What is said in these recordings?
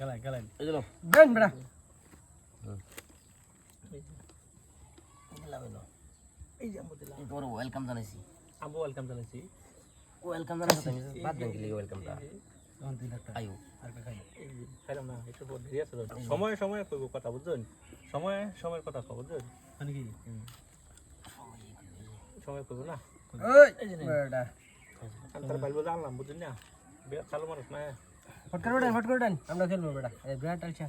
খেলাই খেলাই এই দেন বেড়া এই যে আমরা দিলাম। এই তোমার ওয়েলকাম জানাইছি। আবু ওয়েলকাম জানাইছি। ওয়েলকাম জানাইছি বাদ দেন কি ওয়েলকামটা তখন তিন লাখ টাকা আয়ু। আর একটা খাই এই যে খাইলাম না একটু পর দেরি আছে তো। সময়ে সময়ে কইব কথা বুঝছেন? সময়ে সময়ের কথা কব বুঝছেন? মানে কি? সময় কইব না? ওই বেড়া আন্তর বাইল জানলাম বুঝছেন না? বিরাট চালু মানুষ না। ফট করে ফট করে আমরা খেলব এই বিরাট আলছা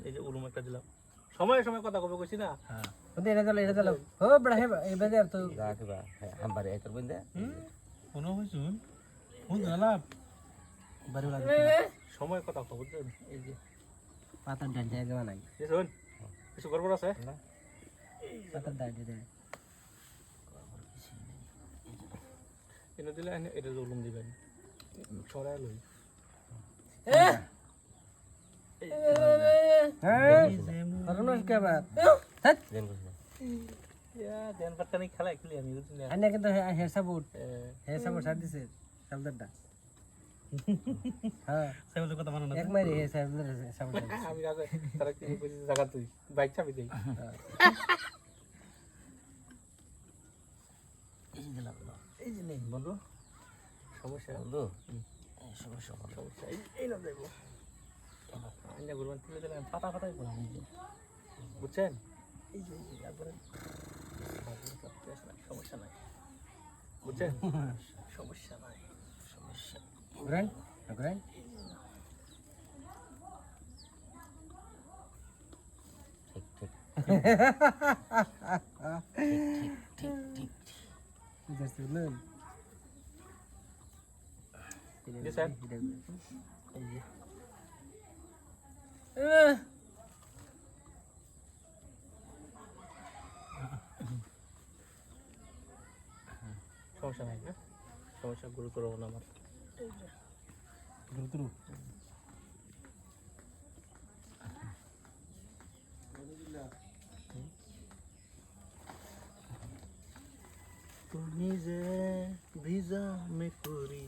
এই যে একটা দিলাম সময়ে সময় কথা কবে কইছি না? হ্যাঁ। ওদের এটা চলো এটা চলো ও বেড়া হে এই বাদে তো যা কিবা এই তোর বন্ধে কোনো হইছুন ফোন দিলাম বাড়ি লাগে সময় কথা কব বুঝছেন এই যে। পাতার ডাল যায় নাই শুন কিছু গড়বড় আছে? ডাল এনে দিলে এটা উলুম দিবেন। ছড়ায় লই। বাইক চাবি দেই। এই যে নেই বন্ধু। সমস্যা? বন্ধু। সমস্যা সমস্যা এই এই না দেবো আইনা গুরবান তুলে দিলাম পাতা পাতাই বললাম। বুঝছেন? এই যে এই সমস্যা নাই। বুঝছেন? সমস্যা নাই সমস্যা ঠিক ঠিক। ঠিক জাস্ট লেন Yes, sir. এই যে সমস্যা নাই না সমস্যা গুরুতর না আমার গুরুত্ব তুমি যে ভিজা মেকুরি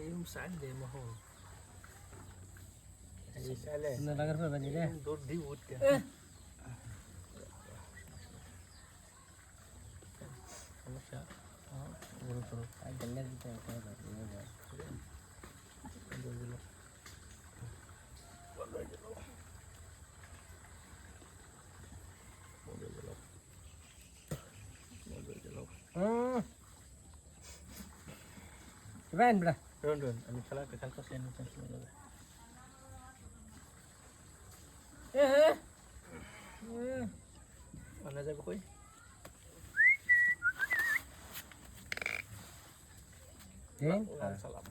এই সাইড দে মহল এই সাইলে না লাগার পর বানি রে দৌড় দি উঠতে দিল হুম রাইন বড়া রন রন আমি খেলা খেলতে চাই না চাই যাবে আনা যাবে কই দেন সালাম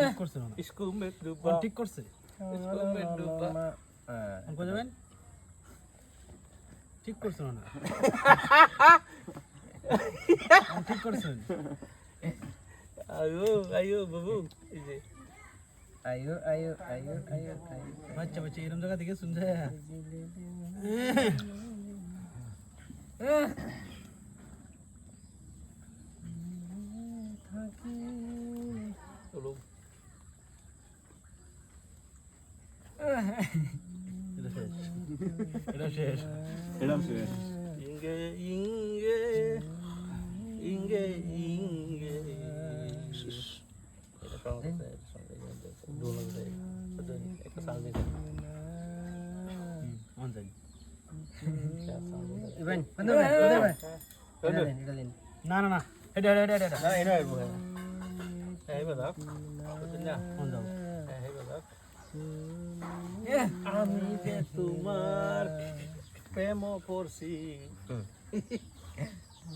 ঠিক করছে না ইসকু মে ডুবা ঠিক করছে ইসকু মে ডুবা অঙ্ক যাবেন ঠিক করছে না ঠিক করছেন আয়ো আয়ো বাবু এই যে আয়ো আয়ো আয়ো আয়ো আয়ো বাচ্চা বাচ্চা এরকম জায়গা থেকে শুনছে চলো এটা শেষ ইঙ্গে ইঙ্গে ইঙ্গে ইঙ্গে এটা সঙ্গ আছে এটা সঙ্গে দোল আছে একটা সাউন্ড আছে অন যাই ইবেন বন্ধ বে বন্ধ বে এটা দেন এটা দেন না না না এটা এটা এটা এটা না এটা আইবো হ্যাঁ এই বাদক বুঝছেন না অন যাও হ্যাঁ এই বাদক আমি যে তোমার Rompemos por sí. Mm.